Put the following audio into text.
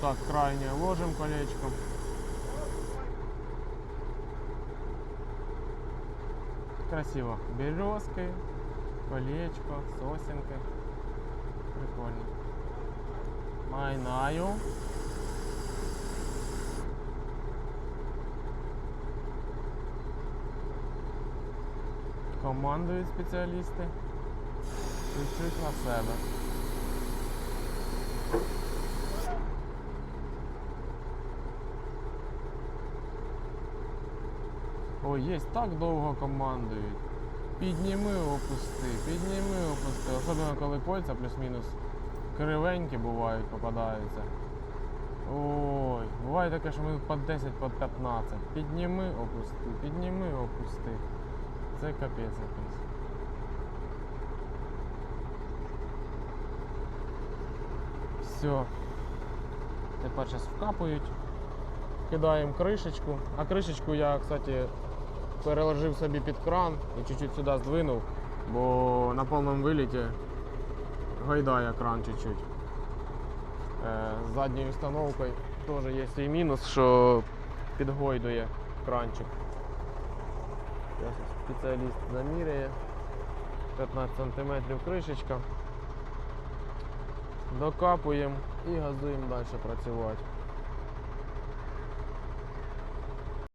так крайнє ложимо колечком. Красиво. Березки, колечко, сосенки. Прикольно. Майнаю. Командують спеціалісти. Чуть-чуть на себе. Ой, є, так довго командують. Підніми, опусти, підніми, опусти. Особливо коли кольця плюс-мінус кривенькі бувають, попадаються. Ой, буває таке, що ми по 10, по 15. Підніми, опусти, підніми, опусти. Це капець якийсь. Все. Тепер зараз вкапують. Кидаємо кришечку. А кришечку я, кстати, переложив собі під кран і чуть-чуть сюди здвинув, бо на повному виліті гайдає кран чуть-чуть. Е, з задньою установкою теж є свій мінус, що підгойдує кранчик. Зараз спеціаліст заміряє. 15 см кришечка. Докапуємо і газуємо далі працювати.